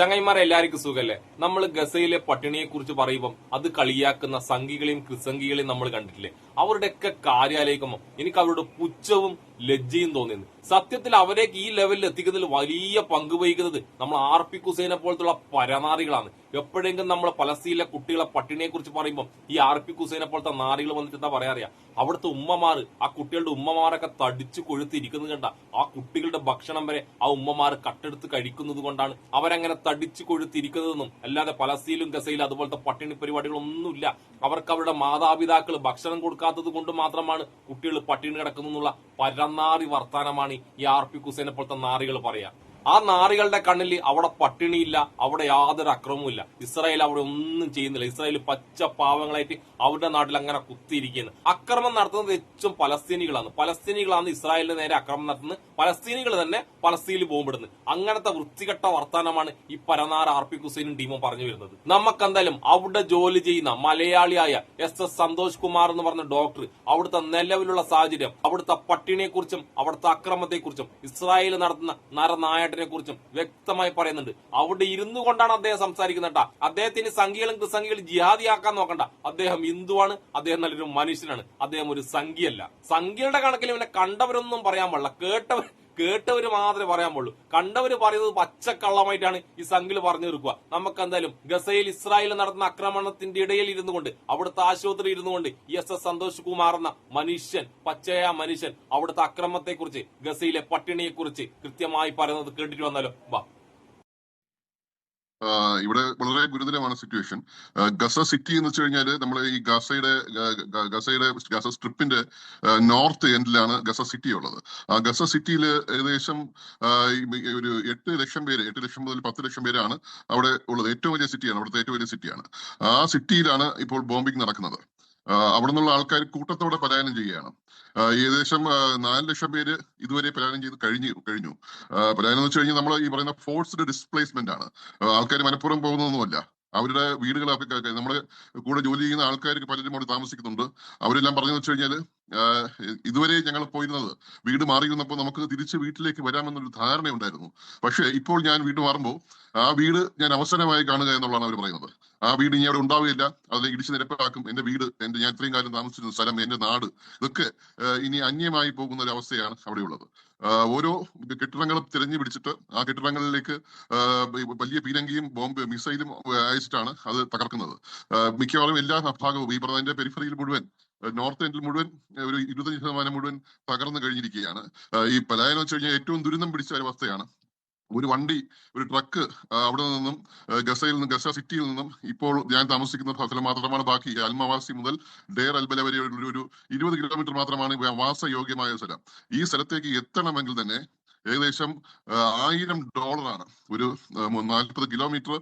ചങ്ങൈമാരെ എല്ലാവർക്കും സുഖല്ലേ? നമ്മൾ ഗസയിലെ പട്ടിണിയെ കുറിച്ച് പറയുമ്പോൾ അത് കളിയാക്കുന്ന സംഘികളെയും ക്രിസംഘികളെയും നമ്മൾ കണ്ടിട്ടില്ലേ? അവരുടെയൊക്കെ കാര്യാലയിക്കുമ്പോൾ എനിക്ക് അവരുടെ പുച്ഛവും ലജ്ജയും തോന്നിയത്. സത്യത്തിൽ അവരേക്ക് ഈ ലെവലിൽ എത്തിക്കുന്നതിൽ വലിയ പങ്ക് വഹിക്കുന്നത് നമ്മൾ ആർ പി കുസൈനെ പോലത്തുള്ള പരനാറികളാണ്. എപ്പോഴെങ്കിലും നമ്മൾ പലസ്തീനിലെ കുട്ടികളെ പട്ടിണിയെ കുറിച്ച് പറയുമ്പോൾ ഈ ആർ പി കുസൈനെ പോലത്തെ നാറികൾ വന്നിട്ട് എന്താ പറയാ അറിയാം? അവിടുത്തെ ഉമ്മമാർ ആ കുട്ടികളുടെ ഉമ്മമാരൊക്കെ തടിച്ചു കൊഴുത്തിരിക്കുന്നത് കണ്ട ആ കുട്ടികളുടെ ഭക്ഷണം വരെ ആ ഉമ്മമാർ കട്ടെടുത്ത് കഴിക്കുന്നത് കൊണ്ടാണ് അവരങ്ങനെ തടിച്ചു കൊഴുത്തിരിക്കുന്നതെന്നും അല്ലാതെ പലസ്തീലും ഗസയിലും അതുപോലത്തെ പട്ടിണി പരിപാടികളൊന്നുമില്ല. അവർക്ക് അവരുടെ മാതാപിതാക്കൾ ഭക്ഷണം കൊടുക്കാത്തത് കൊണ്ട് മാത്രമാണ് കുട്ടികൾ പട്ടിണി കിടക്കുന്നുള്ള പരനാറി വർത്താനമാണ് ഈ ആർ പി കുസൈനെ പോലത്തെ നാറികൾ പറയാ. ആ നാറികളുടെ കണ്ണിൽ അവിടെ പട്ടിണിയില്ല അവിടെ യാതൊരു അക്രമവുമില്ല ഇസ്രായേൽ അവിടെ ഒന്നും ചെയ്യുന്നില്ല. ഇസ്രായേൽ പച്ച പാവങ്ങളായിട്ട് അവരുടെ നാട്ടിൽ അങ്ങനെ കുത്തിയിരിക്കുന്നു അക്രമം നടത്തുന്നത് ഏറ്റവും പലസ്തീനികളാണ്. പലസ്തീനികളാണ് ഇസ്രായേലിന് നേരെ അക്രമം നടത്തുന്നത്. പലസ്തീനികൾ തന്നെ പലസ്തീനിൽ ബോംബിടുന്നത് അങ്ങനത്തെ വൃത്തികെട്ട വർത്തമാനമാണ് ഈ പരനാർ പി ഹുസൈനും ടീമും പറഞ്ഞു വരുന്നത്. നമുക്കെന്തായാലും അവിടെ ജോലി ചെയ്യുന്ന മലയാളിയായ എസ് എസ് സന്തോഷ് കുമാർ എന്ന് പറഞ്ഞ ഡോക്ടർ അവിടുത്തെ നിലവിലുള്ള സാഹചര്യം അവിടുത്തെ പട്ടിണിയെക്കുറിച്ചും അവിടുത്തെ അക്രമത്തെക്കുറിച്ചും ഇസ്രായേൽ നടത്തുന്ന നരനായാട്ടിനെ കുറിച്ചും വ്യക്തമായി പറയുന്നുണ്ട്. അവിടെ ഇരുന്നു കൊണ്ടാണ് അദ്ദേഹം സംസാരിക്കുന്നത് കേട്ടോ അദ്ദേഹത്തിന് സംഖ്യകളും കൃസംഖ്യകളും ജിഹാദിയാക്കാൻ നോക്കണ്ട. അദ്ദേഹം ഹിന്ദുവാണ് അദ്ദേഹം നല്ലൊരു മനുഷ്യനാണ്. അദ്ദേഹം ഒരു സംഖ്യയല്ല. സംഖ്യയുടെ കണക്കിൽ ഇവനെ കണ്ടവരൊന്നും പറയാൻ പാടില്ല. കേട്ടവർ കേട്ടവര് മാത്രമേ പറയാൻ പാടുള്ളൂ. കണ്ടവര് പറയുന്നത് പച്ചക്കള്ളമായിട്ടാണ് ഈ സംഘിൽ പറഞ്ഞു തീർക്കുക. നമുക്ക് എന്തായാലും ഗസയിൽ ഇസ്രായേൽ നടത്തുന്ന ആക്രമണത്തിന്റെ ഇടയിൽ ഇരുന്നു കൊണ്ട് അവിടുത്തെ ആശുപത്രി ഇരുന്നു കൊണ്ട് എസ് എസ് സന്തോഷ് കുമാർ എന്ന മനുഷ്യൻ പച്ചയ മനുഷ്യൻ അവിടുത്തെ അക്രമത്തെക്കുറിച്ച് ഗസയിലെ പട്ടിണിയെക്കുറിച്ച് കൃത്യമായി പറയുന്നത് കേട്ടിട്ട് വന്നാലോ? വാ. ഇവിടെ വളരെ ഗുരുതരമാണ് സിറ്റുവേഷൻ ഗസ സിറ്റി എന്ന് വെച്ച് കഴിഞ്ഞാൽ നമ്മൾ ഈ ഗസയുടെ ഗസയുടെ ഗസ സ്ട്രിപ്പിന്റെ നോർത്ത് എൻഡിലാണ് ഗസ സിറ്റി ഉള്ളത്. ആ ഗസ സിറ്റിയിൽ ഏകദേശം ഒരു എട്ട് ലക്ഷം പേര് എട്ട് ലക്ഷം മുതൽ പത്ത് ലക്ഷം പേരാണ് അവിടെ ഉള്ളത്. ഏറ്റവും വലിയ സിറ്റിയാണ് അവിടുത്തെ ഏറ്റവും വലിയ സിറ്റിയാണ് ആ സിറ്റിയിലാണ് ഇപ്പോൾ ബോംബിംഗ് നടക്കുന്നത്. അവിടെ നിന്നുള്ള ആൾക്കാർ കൂട്ടത്തോടെ പലായനം ചെയ്യുകയാണ്. ഏകദേശം നാല് ലക്ഷം പേര് ഇതുവരെ പലായനം ചെയ്ത് കഴിഞ്ഞു കഴിഞ്ഞു. പലായനം എന്ന് വെച്ച് കഴിഞ്ഞാൽ നമ്മൾ ഈ പറയുന്ന ഫോഴ്സ്ഡ് ഡിസ്പ്ലേസ്മെന്റ് ആണ്. ആൾക്കാർ മനഃപൂർവം പോകുന്നതൊന്നുമല്ല. അവരുടെ വീടുകളൊക്കെ നമ്മുടെ കൂടെ ജോലി ചെയ്യുന്ന ആൾക്കാർക്ക് പലരും അവിടെ താമസിക്കുന്നുണ്ട്. അവരെല്ലാം പറഞ്ഞു വെച്ച് കഴിഞ്ഞാൽ ഇതുവരെ ഞങ്ങൾ പോയിരുന്നത് വീട് മാറിയിരുന്നപ്പോൾ നമുക്ക് തിരിച്ച് വീട്ടിലേക്ക് വരാമെന്നൊരു ധാരണയുണ്ടായിരുന്നു. പക്ഷേ ഇപ്പോൾ ഞാൻ വീട് മാറുമ്പോൾ ആ വീട് ഞാൻ അവസരമായി കാണുക എന്നുള്ളതാണ് അവർ പറയുന്നത്. ആ വീട് ഇനി അവിടെ ഉണ്ടാവുകയില്ല. അതിനെ ഇടിച്ച് നിരപ്പാക്കും. എന്റെ വീട് എന്റെ ഞാൻ ഇത്രയും കാലം താമസിച്ചിരുന്ന സ്ഥലം എന്റെ നാട് ഇതൊക്കെ ഇനി അന്യമായി പോകുന്ന ഒരു അവസ്ഥയാണ് അവിടെയുള്ളത്. ഓരോ കെട്ടിടങ്ങൾ തിരഞ്ഞു പിടിച്ചിട്ട് ആ കെട്ടിടങ്ങളിലേക്ക് വലിയ പീരങ്കിയും ബോംബ് മിസൈലും അയച്ചിട്ടാണ് അത് തകർക്കുന്നത്. മിക്കവാറും എല്ലാ ഭാഗവും ഈ പറഞ്ഞതിന്റെ പെരിഫറിയിൽ മുഴുവൻ നോർത്ത് എൻഡിൽ മുഴുവൻ ഒരു ഇരുപത്തഞ്ച് ശതമാനം മുഴുവൻ തകർന്നു കഴിഞ്ഞിരിക്കുകയാണ്. ഈ പലായനം വെച്ച് കഴിഞ്ഞാൽ ഏറ്റവും ദുരിതം പിടിച്ച ഒരു അവസ്ഥയാണ് ഒരു വണ്ടി ഒരു ട്രക്ക് അവിടെ നിന്നും ഗസയിൽ നിന്നും ഗസ സിറ്റിയിൽ നിന്നും ഇപ്പോൾ ഞാൻ താമസിക്കുന്ന സ്ഥലം മാത്രമാണ്. ബാക്കി അൽമവാസി മുതൽ ഡേർ അൽബല വരെ ഒരു ഇരുപത് കിലോമീറ്റർ മാത്രമാണ് വാസയോഗ്യമായ സ്ഥലം. ഈ സ്ഥലത്തേക്ക് എത്തണമെങ്കിൽ തന്നെ ഏകദേശം ആയിരം ഡോളറാണ് ഒരു നാൽപ്പത് കിലോമീറ്റർ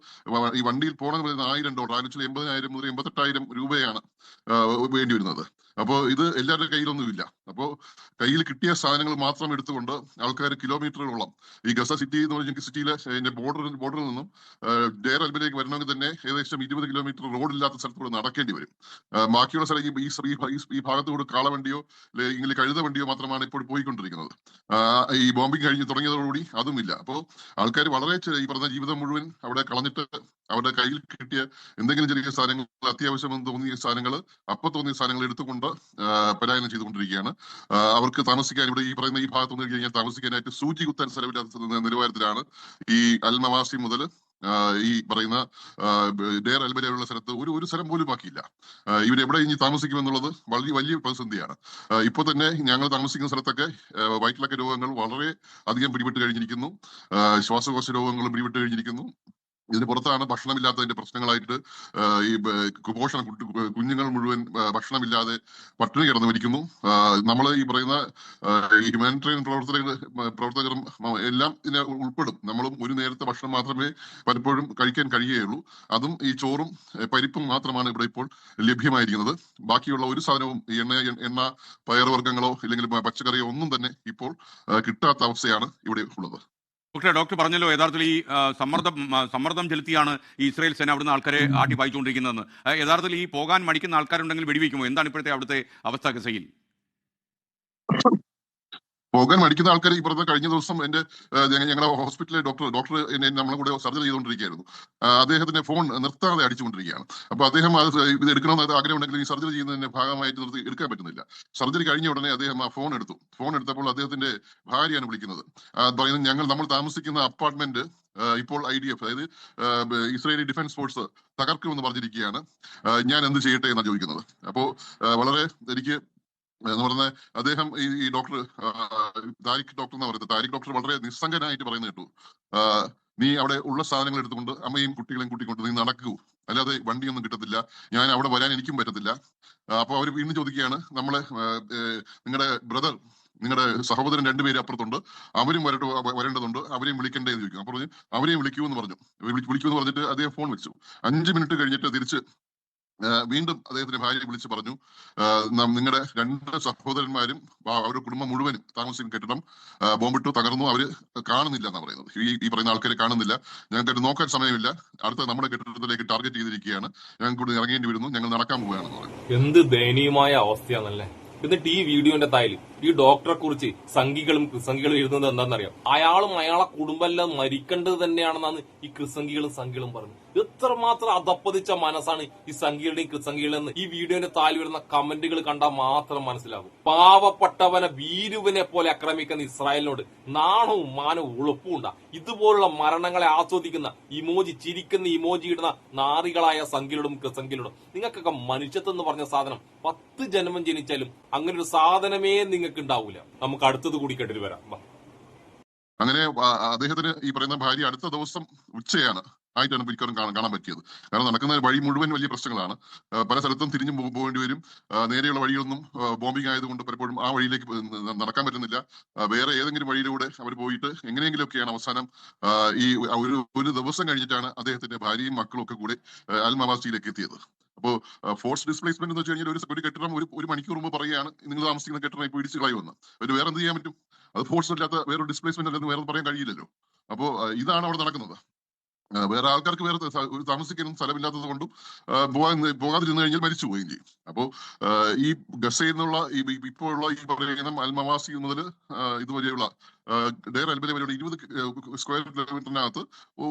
ഈ വണ്ടിയിൽ പോകണമെന്ന് ആയിരം ഡോളർ ആലോചിച്ചാൽ എൺപതിനായിരം മുതൽ എൺപത്തെട്ടായിരം രൂപയാണ് വേണ്ടി വരുന്നത് അപ്പോ ഇത് എല്ലാവരുടെ കയ്യിലൊന്നുമില്ല. അപ്പോൾ കയ്യിൽ കിട്ടിയ സാധനങ്ങൾ മാത്രം എടുത്തുകൊണ്ട് ആൾക്കാർ കിലോമീറ്ററുകളോളം ഈ ഗസ സിറ്റി എന്ന് പറഞ്ഞ സിറ്റിയിലെ അതിന്റെ ബോർഡറിൽ നിന്നും ഡേർ അൽബിലേക്ക് വരണമെങ്കിൽ തന്നെ ഏകദേശം ഇരുപത് കിലോമീറ്റർ റോഡ് ഇല്ലാത്ത സ്ഥലത്തൂടെ നടക്കേണ്ടി വരും. ബാക്കിയുള്ള സ്ഥലം ഈ- ഈ ഭാഗത്തുകൂടെ കാളവണ്ടിയോ അല്ലെങ്കിൽ കഴുത വണ്ടിയോ മാത്രമാണ് ഇപ്പോൾ പോയിക്കൊണ്ടിരിക്കുന്നത്. ഈ ബോംബിംഗ് കഴിഞ്ഞ് തുടങ്ങിയതോടുകൂടി അതുമില്ല. അപ്പോൾ ആൾക്കാർ വളരെ ഈ പറഞ്ഞ ജീവിതം മുഴുവൻ അവിടെ കളഞ്ഞിട്ട് അവരുടെ കയ്യിൽ കിട്ടിയ എന്തെങ്കിലും ചെറിയ സാധനങ്ങൾ അത്യാവശ്യം എന്ന് തോന്നിയ സാധനങ്ങൾ അപ്പൊ തോന്നിയ സാധനങ്ങൾ എടുത്തുകൊണ്ട് പലായനം ചെയ്തുകൊണ്ടിരിക്കുകയാണ്. അവർക്ക് താമസിക്കാൻ ഇവിടെ ഈ പറയുന്ന ഈ ഭാഗത്ത് കഴിഞ്ഞാൽ താമസിക്കാനായിട്ട് സൂചി കുത്താൻ സ്ഥലമില്ലാത്ത നിലവാരത്തിലാണ് ഈ അൽമവാസി മുതൽ ഈ പറയുന്ന ഡേർ അൽബരയുള്ള സ്ഥലത്ത് ഒരു ഒരു സ്ഥലം പോലും ബാക്കിയില്ല. ഇവരെവിടെ ഇനി താമസിക്കുമെന്നുള്ളത് വളരെ വലിയ പ്രതിസന്ധിയാണ്. ഇപ്പൊ തന്നെ ഞങ്ങൾ താമസിക്കുന്ന സ്ഥലത്തൊക്കെ വയറ്റിലൊക്കെ രോഗങ്ങൾ വളരെ അധികം പിടിപെട്ട് കഴിഞ്ഞിരിക്കുന്നു. ശ്വാസകോശ രോഗങ്ങളും പിടിപെട്ട് കഴിഞ്ഞിരിക്കുന്നു. ഇതിന് പുറത്താണ് ഭക്ഷണമില്ലാത്തതിന്റെ പ്രശ്നങ്ങളായിട്ട് ഈ കുപോഷണം കുഞ്ഞുങ്ങൾ മുഴുവൻ ഭക്ഷണമില്ലാതെ പട്ടിണി കിടന്നു മരിക്കുന്നു നമ്മൾ ഈ പറയുന്ന ഹ്യൂമാനിറ്റേറിയൻ പ്രവർത്തകർ പ്രവർത്തകരും എല്ലാം ഇതിനെ ഉൾപ്പെടും. നമ്മളും ഒരു നേരത്തെ ഭക്ഷണം മാത്രമേ പലപ്പോഴും കഴിക്കാൻ കഴിയുകയുള്ളൂ. അതും ഈ ചോറും പരിപ്പും മാത്രമാണ് ഇവിടെ ഇപ്പോൾ ലഭ്യമായിരിക്കുന്നത്. ബാക്കിയുള്ള ഒരു സാധനവും എണ്ണ എണ്ണ പയറുവർഗങ്ങളോ ഇല്ലെങ്കിൽ പച്ചക്കറിയോ ഒന്നും തന്നെ ഇപ്പോൾ കിട്ടാത്ത അവസ്ഥയാണ് ഇവിടെ ഉള്ളത്. ഡോക്ടർ ഡോക്ടർ പറഞ്ഞല്ലോ യഥാർത്ഥത്തിൽ ഈ സമ്മർദ്ദം സമ്മർദ്ദം ചെലുത്തിയാണ് ഈ ഇസ്രായേൽ സേന അവിടുന്ന് ആൾക്കാരെ ആട്ടി വായിച്ചുകൊണ്ടിരിക്കുന്നതെന്ന് യഥാർത്ഥത്തിൽ ഈ പോകാൻ മടിക്കുന്ന ആൾക്കാരുണ്ടെങ്കിൽ വെടിവെക്കുമോ? എന്താണ് ഇപ്പോഴത്തെ അവിടുത്തെ അവസ്ഥ ഗസയിൽ? പോകാൻ മടിക്കുന്ന ആൾക്കാർ ഈ പറഞ്ഞ കഴിഞ്ഞ ദിവസം എന്റെ ഞങ്ങളുടെ ഹോസ്പിറ്റലിലെ ഡോക്ടർ ഡോക്ടർ എന്നെ നമ്മളെ കൂടെ സർജറി ചെയ്തുകൊണ്ടിരിക്കുകയായിരുന്നു. അദ്ദേഹത്തിന്റെ ഫോൺ നിർത്താതെ അടിച്ചുകൊണ്ടിരിക്കുകയാണ്. അപ്പൊ അദ്ദേഹം അത് ഇത് എടുക്കണമെന്ന് ആഗ്രഹം ഉണ്ടെങ്കിൽ ഈ സർജറി ചെയ്യുന്നതിന്റെ ഭാഗമായിട്ട് നിർത്തി എടുക്കാൻ പറ്റുന്നില്ല. സർജറി കഴിഞ്ഞ ഉടനെ അദ്ദേഹം ആ ഫോൺ എടുത്തു. ഫോൺ എടുത്തപ്പോൾ അദ്ദേഹത്തിന്റെ ഭാര്യയാണ് വിളിക്കുന്നത്. പറയുന്നത് ഞങ്ങൾ നമ്മൾ താമസിക്കുന്ന അപ്പാർട്ട്മെന്റ് ഇപ്പോൾ ഐ ഡി എഫ് അതായത് ഇസ്രയേലി ഡിഫൻസ് ഫോഴ്സ് തകർക്കുമെന്ന് പറഞ്ഞിരിക്കുകയാണ്. ഞാൻ എന്ത് ചെയ്യട്ടെ എന്നാണ് ചോദിക്കുന്നത്. അപ്പോ വളരെ എനിക്ക് എന്ന് പറഞ്ഞ അദ്ദേഹം ഈ ഈ ഡോക്ടർ താരിഖ് ഡോക്ടർ എന്ന് പറയുന്നത്. താരിഖ് ഡോക്ടർ വളരെ നിസ്സംഗനായിട്ട് പറയുന്നത് കേട്ടു. നീ അവിടെ ഉള്ള സാധനങ്ങൾ എടുത്തുകൊണ്ട് അമ്മയും കുട്ടികളെയും കൂട്ടിക്കൊണ്ട് നീ നടക്കൂ. അല്ലാതെ വണ്ടിയൊന്നും കിട്ടത്തില്ല. ഞാൻ അവിടെ വരാൻ എനിക്കും പറ്റത്തില്ല. അപ്പൊ അവർ വീണ്ടും ചോദിക്കുകയാണ് നമ്മളെ നിങ്ങളുടെ ബ്രദർ നിങ്ങളുടെ സഹോദരൻ രണ്ടുപേരും അപ്പുറത്തുണ്ട്. അവരും വരട്ട് വരേണ്ടതുണ്ട്. അവരെയും വിളിക്കണ്ടേ എന്ന് ചോദിക്കും. അപ്പോൾ പറഞ്ഞു അവരെയും വിളിക്കൂ എന്ന് പറഞ്ഞു. വിളി- വിളിക്കൂ എന്ന് പറഞ്ഞിട്ട് അദ്ദേഹം ഫോൺ വെച്ചു അഞ്ച് മിനിറ്റ് കഴിഞ്ഞിട്ട് തിരിച്ച് വീണ്ടും അദ്ദേഹത്തിന്റെ ഭാര്യയെ വിളിച്ച് പറഞ്ഞു നിങ്ങളുടെ രണ്ട് സഹോദരന്മാരും അവരുടെ കുടുംബം മുഴുവനും താമസിക്കുന്ന കെട്ടിടം ബോംബിട്ടു തകർന്നു അവർ കാണുന്നില്ല എന്നാണ് പറയുന്നത്. ഈ ഈ പറയുന്ന ആൾക്കാരെ കാണുന്നില്ല. ഞങ്ങൾക്ക് നോക്കാൻ സമയമില്ല. അടുത്ത നമ്മുടെ കെട്ടിടത്തിലേക്ക് ടാർഗറ്റ് ചെയ്തിരിക്കുകയാണ്. ഞങ്ങൾക്ക് ഇറങ്ങേണ്ടി വരുന്നു. ഞങ്ങൾ നടക്കാൻ പോവുകയാണെന്ന് പറയുന്നത് എന്ത് ദയനീയമായ അവസ്ഥയാണല്ലേ എന്നിട്ട് ഈ വീഡിയോന്റെ തായിൽ ഈ ഡോക്ടറെ കുറിച്ച് സംഘികളും ക്രിസംഖികളും എഴുതുന്നത് എന്താണെന്നറിയാം? അയാളും അയാളെ കുടുംബമെല്ലാം മരിക്കേണ്ടത് തന്നെയാണെന്നാണ് ഈ ക്രിസംഖികളും സംഘികളും പറഞ്ഞത് എത്രമാത്രം അതപ്പതിച്ച മനസ്സാണ് ഈ സംഘികളുടെയും ക്രിസംഖികളുടെ ഈ വീഡിയോന്റെ താഴെ വരുന്ന കമന്റുകൾ കണ്ടാൽ മാത്രം മനസ്സിലാകും പാവപ്പെട്ടവനെ വീരുവിനെ പോലെ ആക്രമിക്കുന്ന ഇസ്രായേലിനോട് നാണവും മാനവും ഉളുപ്പും ഉണ്ടാ. ഇതുപോലുള്ള മരണങ്ങളെ ആസ്വദിക്കുന്ന ഇമോജി ചിരിക്കുന്ന ഇമോജി ഇടുന്ന നാറികളായ സംഖ്യലോടും ക്രിസംഖ്യലോടും നിങ്ങൾക്കൊക്കെ മനുഷ്യത്വം എന്ന് പറഞ്ഞ സാധനം പത്ത് ജന്മം ജനിച്ചാലും അങ്ങനെ ഒരു സാധനമേ നിങ്ങൾക്ക് ഉണ്ടാവൂല നമുക്ക് അടുത്തത് കൂടി കേട്ടിട്ട് വരാം. അങ്ങനെ അദ്ദേഹത്തിന് ഈ പറയുന്ന ഭാര്യ അടുത്ത ദിവസം ഉച്ചയാണ് ആയിട്ടാണ് മിക്കവാറും കാണാൻ പറ്റിയത്. കാരണം നടക്കുന്ന വഴി മുഴുവൻ വലിയ പ്രശ്നങ്ങളാണ്. പല സ്ഥലത്തും തിരിഞ്ഞു പോകേണ്ടി വരും. നേരെയുള്ള വഴികളൊന്നും ബോംബിംഗ് ആയതുകൊണ്ട് പലപ്പോഴും ആ വഴിയിലേക്ക് നടക്കാൻ പറ്റുന്നില്ല. വേറെ ഏതെങ്കിലും വഴിയിലൂടെ അവർ പോയിട്ട് എങ്ങനെയെങ്കിലുമൊക്കെയാണ് അവസാനം ഈ ഒരു ഒരു ദിവസം കഴിഞ്ഞിട്ടാണ് അദ്ദേഹത്തിന്റെ ഭാര്യയും മക്കളും ഒക്കെ കൂടെ അൽമവാസിയിലേക്ക് എത്തിയത്. അപ്പോ ഫോഴ്സ് ഡിസ്പ്ലേസ്മെന്റ് എന്ന് വെച്ച് കഴിഞ്ഞാൽ ഒരു കെട്ടിടം ഒരു ഒരു മണിക്കൂർ മുമ്പ് പറയുകയാണ് നിങ്ങൾ താമസിക്കുന്ന കെട്ടിടം ഇപ്പോൾ ഇടിച്ച് കളയുമെന്ന്. ഒരു വേറെ എന്ത് ചെയ്യാൻ പറ്റും? അത് ഫോഴ്സ് അല്ലാത്ത വേറെ ഡിസ്പ്ലേസ്മെന്റ് അല്ലെന്ന് വേറെ പറയാൻ കഴിയില്ലല്ലോ. അപ്പോൾ ഇതാണ് അവിടെ നടക്കുന്നത്. വേറെ ആൾക്കാർക്ക് വേറെ താമസിക്കാനും സ്ഥലമില്ലാത്തത് കൊണ്ടും പോകാൻ പോകാതിരുന്നു കഴിഞ്ഞാൽ മരിച്ചു പോവുകയും ചെയ്യും. അപ്പോ ഈ ഗസയിൽ നിന്നുള്ള ഈ ഇപ്പോഴുള്ള ഈ പറയുന്ന അൽമവാസി മുതൽ ഇതുവരെയുള്ള ഡെയർ അൽബല വരെയുള്ള ഇരുപത് സ്ക്വയർ കിലോമീറ്ററിനകത്ത്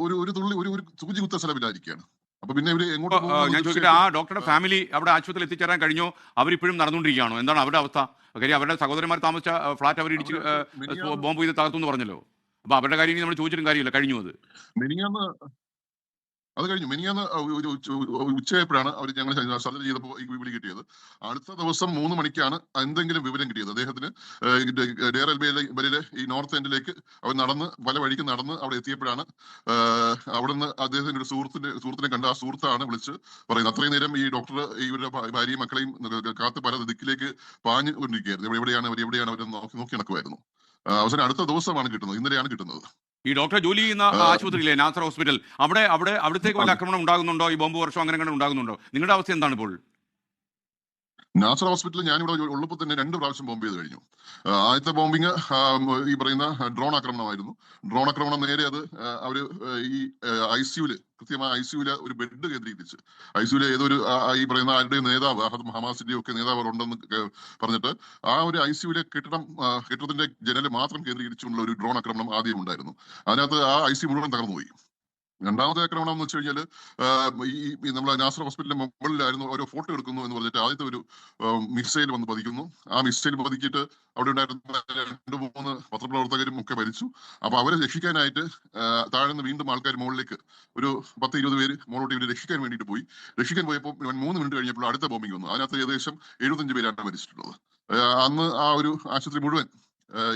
ഒരു ഒരു തുള്ളി ഒരു ഒരു സൂചി കുത്ത സ്ഥലമില്ലായിരിക്കുകയാണ് അപ്പൊ പിന്നെ ഇവർ എങ്ങോട്ട് ഞാൻ ചോദിക്കട്ടെ ആ ഡോക്ടറുടെ ഫാമിലി അവിടെ ആശുപത്രിയിൽ എത്തിച്ചേരാൻ കഴിഞ്ഞോ. അവരിപ്പോഴും നടന്നുകൊണ്ടിരിക്കുകയാണോ. എന്താണ് അവരുടെ അവസ്ഥ? കാര്യം അവരുടെ സഹോദരന്മാർ താമസിച്ച ഫ്ലാറ്റ് അവർ ഇടിച്ച് ബോംബ് ചെയ്ത് തകർത്തു എന്ന് പറഞ്ഞല്ലോ. അപ്പൊ അവരുടെ കാര്യം നമ്മൾ ചോദിച്ചിട്ടും കാര്യമില്ല. കഴിഞ്ഞു അത്. അത് കഴിഞ്ഞു. മിനിയാന്ന് ഒരു ഉച്ച- ഉച്ചയായപ്പോഴാണ് അവർ ഞങ്ങൾ സർജറി ചെയ്തപ്പോൾ വിളി കിട്ടിയത്. അടുത്ത ദിവസം മൂന്ന് മണിക്കാണ് എന്തെങ്കിലും വിവരം കിട്ടിയത്. അദ്ദേഹത്തിന് ഡെയർ എൽബയിലെ ഈ നോർത്ത് എൻഡിലേക്ക് അവർ നടന്ന് പല വഴിക്ക് നടന്ന് അവിടെ എത്തിയപ്പോഴാണ് അവിടെ അവിടുന്ന് അദ്ദേഹത്തിന്റെ ഒരു സുഹൃത്തിന്റെ സുഹൃത്തിനെ കണ്ട് ആ സുഹൃത്താണ് വിളിച്ച് പറയുന്നത്. അത്രയും നേരം ഈ ഡോക്ടർ ഇവരുടെ ഭാര്യയും മക്കളെയും കാത്ത് പല ദിക്കിലേക്ക് പാഞ്ഞു കൊണ്ടിരിക്കുകയായിരുന്നു എവിടെയാണ് അവർ എവിടെയാണ് അവർ നോക്കി നോക്കി നടക്കുമായിരുന്നു അവസാനം അടുത്ത ദിവസമാണ് കിട്ടുന്നത്. ഇന്നലെയാണ് കിട്ടുന്നത്. ഈ ഡോക്ടർ ജോലി ചെയ്യുന്ന. ആശുപത്രിയിലെ നാസർ ഹോസ്പിറ്റൽ അവിടെ അവിടെ അവിടത്തേക്ക് വല്ല ആക്രമണം ഉണ്ടാകുന്നുണ്ടോ? ഈ ബോംബ് വർഷം അങ്ങനെ അങ്ങനെ ഉണ്ടാകുന്നുണ്ടോ? നിങ്ങളുടെ അവസ്ഥ എന്താണ് ഇപ്പോൾ? നാസർ ഹോസ്പിറ്റലിൽ ഞാനിവിടെ ഉള്ളപ്പോൾ തന്നെ രണ്ട് പ്രാവശ്യം ബോംബ് ചെയ്ത് കഴിഞ്ഞു. ആദ്യത്തെ ബോംബിങ് ഈ പറയുന്ന ഡ്രോൺ ആക്രമണമായിരുന്നു. ഡ്രോൺ ആക്രമണം നേരെ അത് അവർ ഈ ഐ സിയുൽ കൃത്യമായ ഐ ഒരു ബെഡ് കേന്ദ്രീകരിച്ച്. ഐ സിയുൽ ഏതൊരു ഈ പറയുന്ന ആരുടെയും നേതാവ് അഹദ് ഹമാസിന്റെ ഒക്കെ നേതാവ് ഉണ്ടെന്ന് പറഞ്ഞിട്ട് ആ ഒരു ഐ സിയുലെ കെട്ടിടം കെട്ടിടത്തിന്റെ ജനൽ മാത്രം കേന്ദ്രീകരിച്ചുള്ള ഒരു ഡ്രോൺ ആക്രമണം ആദ്യം ഉണ്ടായിരുന്നു. അതിനകത്ത് ആ ഐ സി മുഴുവൻ തകർന്നുപോയി. രണ്ടാമത്തെ ആക്രമണം എന്ന് വെച്ച് കഴിഞ്ഞാൽ ഈ നമ്മൾ നാസർ ഹോസ്പിറ്റലിന്റെ മുകളിലായിരുന്നു ഓരോ ഫോട്ടോ എടുക്കുന്നു എന്ന് പറഞ്ഞിട്ട് ആദ്യത്തെ ഒരു മിസൈൽ വന്ന് പതിക്കുന്നു. ആ മിസൈൽ പതിക്കിയിട്ട് അവിടെ ഉണ്ടായിരുന്ന രണ്ട് മൂന്ന് പത്രപ്രവർത്തകരും ഒക്കെ മരിച്ചു. അപ്പൊ അവരെ രക്ഷിക്കാനായിട്ട് താഴെ നിന്ന് വീണ്ടും ആൾക്കാർ മുകളിലേക്ക് ഒരു പത്ത് ഇരുപത് പേര് മുകളിലോട്ട് ഇവരെ രക്ഷിക്കാൻ വേണ്ടിയിട്ട് പോയി. രക്ഷിക്കാൻ പോയപ്പോൾ മൂന്ന് മിനിറ്റ് കഴിഞ്ഞപ്പോൾ അടുത്ത ബോംബിംഗ് വന്നു. അതിനകത്ത് ഏകദേശം എഴുപത്തഞ്ച് പേരാണ് മരിച്ചിട്ടുള്ളത്. അന്ന് ആ ഒരു ആശുപത്രി മുഴുവൻ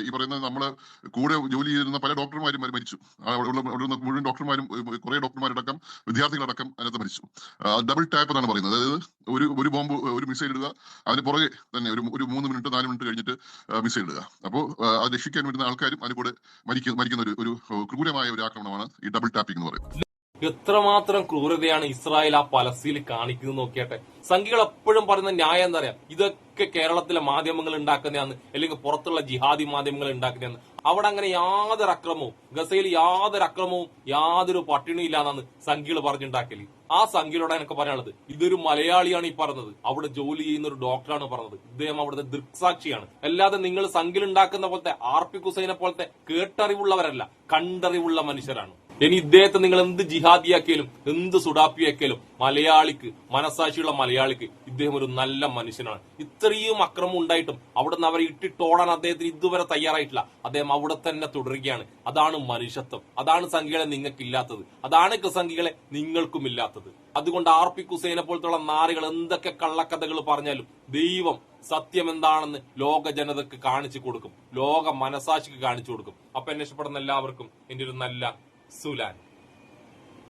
ഈ പറയുന്ന നമ്മൾ കൂടെ ജോലി ചെയ്തിരുന്ന പല ഡോക്ടർമാരും മരി- മരിച്ചു. ഉള്ള മുഴുവൻ ഡോക്ടർമാരും കുറെ ഡോക്ടർമാരടക്കം വിദ്യാർത്ഥികളടക്കം അതിനകത്ത് മരിച്ചു. ഡബിൾ ടാപ്പ് എന്നാണ് പറയുന്നത്. അതായത് ഒരു ഒരു ബോംബ് ഒരു മിസൈൽ ഇടുക അതിന് പുറകെ തന്നെ ഒരു ഒരു മൂന്ന് മിനിറ്റ് നാല് മിനിറ്റ് കഴിഞ്ഞിട്ട് മിസൈൽ ഇടുക. അപ്പോൾ അത് രക്ഷിക്കാൻ വരുന്ന ആൾക്കാരും അതിന് കൂടെ മരിക്കുന്ന മരിക്കുന്ന ഒരു ഒരു ക്രൂരമായ ഒരു ആക്രമണമാണ് ഈ ഡബിൾ ടാപ്പിംഗ് എന്ന് പറയുന്നത്. എത്രമാത്രം ക്രൂരതയാണ് ഇസ്രായേൽ ആ പലസ്തീനിൽ കാണിക്കുന്നത് നോക്കിയാട്ടെ. സംഖ്യകൾ എപ്പോഴും പറയുന്ന ന്യായം എന്താ പറയാ ഇതൊക്കെ കേരളത്തിലെ മാധ്യമങ്ങൾ ഉണ്ടാക്കുന്നതാണ് അല്ലെങ്കിൽ പുറത്തുള്ള ജിഹാദി മാധ്യമങ്ങൾ ഉണ്ടാക്കുന്നതാണ്. അവിടെ അങ്ങനെ യാതൊരു അക്രമവും ഗസയിൽ യാതൊരു അക്രമവും യാതൊരു പട്ടിണിയും ഇല്ലാന്നാണ് സംഖ്യകൾ പറഞ്ഞുണ്ടാക്കൽ. ആ സംഖ്യയിലൂടെ എനിക്ക് പറയാനുള്ളത് ഇതൊരു മലയാളിയാണ് ഈ പറഞ്ഞത്. അവിടെ ജോലി ചെയ്യുന്ന ഒരു ഡോക്ടറാണ് പറഞ്ഞത്. ഇദ്ദേഹം അവിടുത്തെ ദൃക്സാക്ഷിയാണ്. അല്ലാതെ നിങ്ങൾ സംഖ്യയിൽ ഉണ്ടാക്കുന്ന പോലത്തെ ആർ പി കുസൈനെ പോലത്തെ കേട്ടറിവുള്ളവരല്ല കണ്ടറിവുള്ള മനുഷ്യരാണ്. ഇനി ഇദ്ദേഹത്തെ നിങ്ങൾ എന്ത് ജിഹാദിയാക്കിയാലും എന്ത് സുഡാപ്പിയാക്കിയാലും മലയാളിക്ക് മനസാക്ഷിയുള്ള മലയാളിക്ക് ഇദ്ദേഹം ഒരു നല്ല മനുഷ്യനാണ്. ഇത്രയും അക്രമം ഉണ്ടായിട്ടും അവിടെ നിന്ന് അവരെ ഇട്ടിട്ടോടാൻ അദ്ദേഹത്തിന് ഇതുവരെ തയ്യാറായിട്ടില്ല. അദ്ദേഹം അവിടെ തന്നെ തുടരുകയാണ്. അതാണ് മനുഷ്യത്വം. അതാണ് സംഖ്യകളെ നിങ്ങൾക്കില്ലാത്തത്. അതാണ് സംഖ്യകളെ നിങ്ങൾക്കും ഇല്ലാത്തത് അതുകൊണ്ട് ആർ പി കുസേനെ പോലത്തുള്ള നാറികൾ എന്തൊക്കെ കള്ളക്കഥകൾ പറഞ്ഞാലും ദൈവം സത്യം എന്താണെന്ന് ലോക ജനതക്ക് കാണിച്ചു കൊടുക്കും. ലോക മനസാക്ഷിക്ക് കാണിച്ചു കൊടുക്കും. അപ്പൊ എന്നെ ഇഷ്ടപ്പെടുന്ന എല്ലാവർക്കും എന്റെ ഒരു നല്ല സുലാൻ.